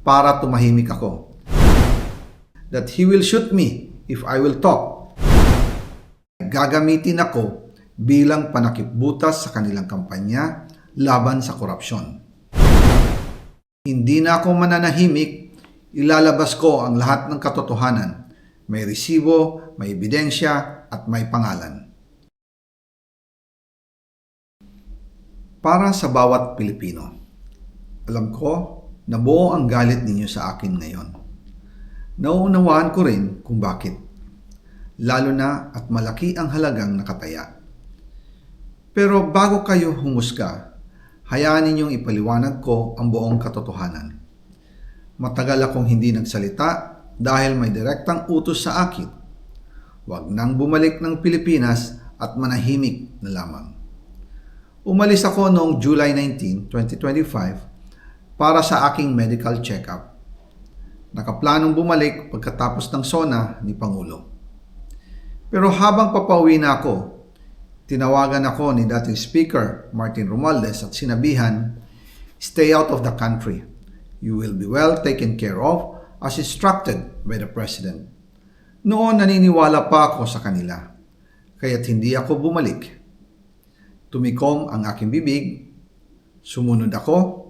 para tumahimik ako. That he will shoot me if I will talk. Gagamitin ako bilang panakipbutas sa kanilang kampanya laban sa korupsyon. Hindi na ako mananahimik, ilalabas ko ang lahat ng katotohanan. May resibo, may ebidensya, at may pangalan. Para sa bawat Pilipino, alam ko na buo ang galit ninyo sa akin ngayon. Nauunawaan ko rin kung bakit. Lalo na at malaki ang halagang nakataya. Pero bago kayo humusga, hayaan ninyong ipaliwanag ko ang buong katotohanan. Matagal akong hindi nagsalita dahil may direktang utos sa akin. Huwag nang bumalik ng Pilipinas at manahimik na lamang. Umalis ako noong July 19, 2025 para sa aking medical check-up. Nakaplanong bumalik pagkatapos ng SONA ni Pangulo. Pero habang papauwi na ako, tinawagan ako ni dating Speaker Martin Romualdez at sinabihan, Stay out of the country. You will be well taken care of as instructed by the President. Noon naniniwala pa ako sa kanila, kaya't hindi ako bumalik. Tumikom ang aking bibig, sumunod ako,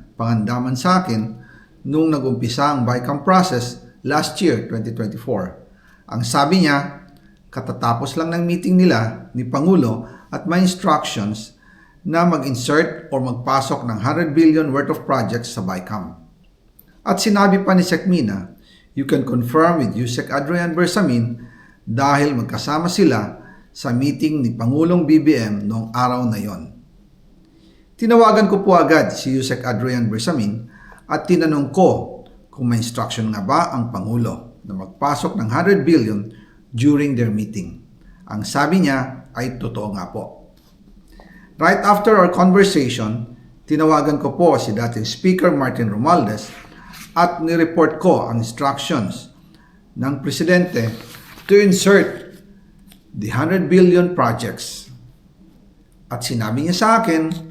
pangandaman sa akin, nung nagumpisa ang BICAM process last year, 2024. Ang sabi niya, katatapos lang ng meeting nila ni Pangulo at may instructions na mag-insert or magpasok ng 100 billion worth of projects sa BICAM. At sinabi pa ni Sekmina, you can confirm with Yusek Adrian Bersamin dahil magkasama sila sa meeting ni Pangulong BBM noong araw na yon. Tinawagan ko po agad si Yusek Adrian Bersamin at tinanong ko kung may instruction nga ba ang Pangulo na magpasok ng 100 billion during their meeting. Ang sabi niya ay totoo nga po. Right after our conversation, tinawagan ko po si dating Speaker Martin Romualdez at nireport ko ang instructions ng Presidente to insert the 100 billion projects. At sinabi niya sa akin,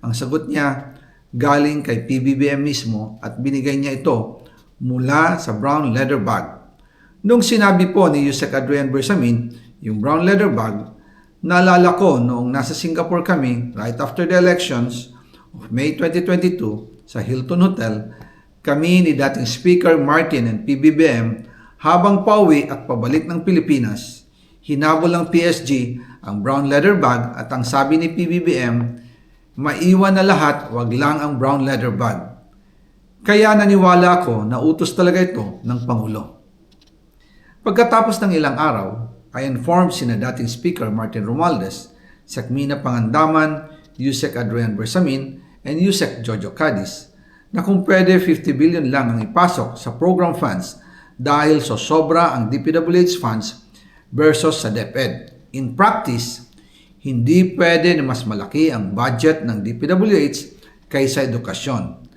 Ang sagot niya, galing kay PBBM mismo at binigay niya ito mula sa brown leather bag. Nung sinabi po ni Yusek Adrian Bersamin yung brown leather bag, naalala ko noong nasa Singapore kami right after the elections of May 2022 sa Hilton Hotel, kami ni dating Speaker Martin and PBBM habang pauwi at pabalik ng Pilipinas, hinabol ng PSG ang brown leather bag at ang sabi ni PBBM, maiwan na lahat, wag lang ang brown leather bag. Kaya naniwala ako na utos talaga ito ng Pangulo. Pagkatapos ng ilang araw, I informed sina dating Speaker Martin Romualdez, Sakmina Pangandaman, Yusek Adrian Bersamin, and Yusek Jojo Cadiz na kung pwede 50 billion lang ang ipasok sa program funds dahil so sobra ang DPWH funds versus sa DepEd. In practice, hindi pwede na mas malaki ang budget ng DPWH kaysa edukasyon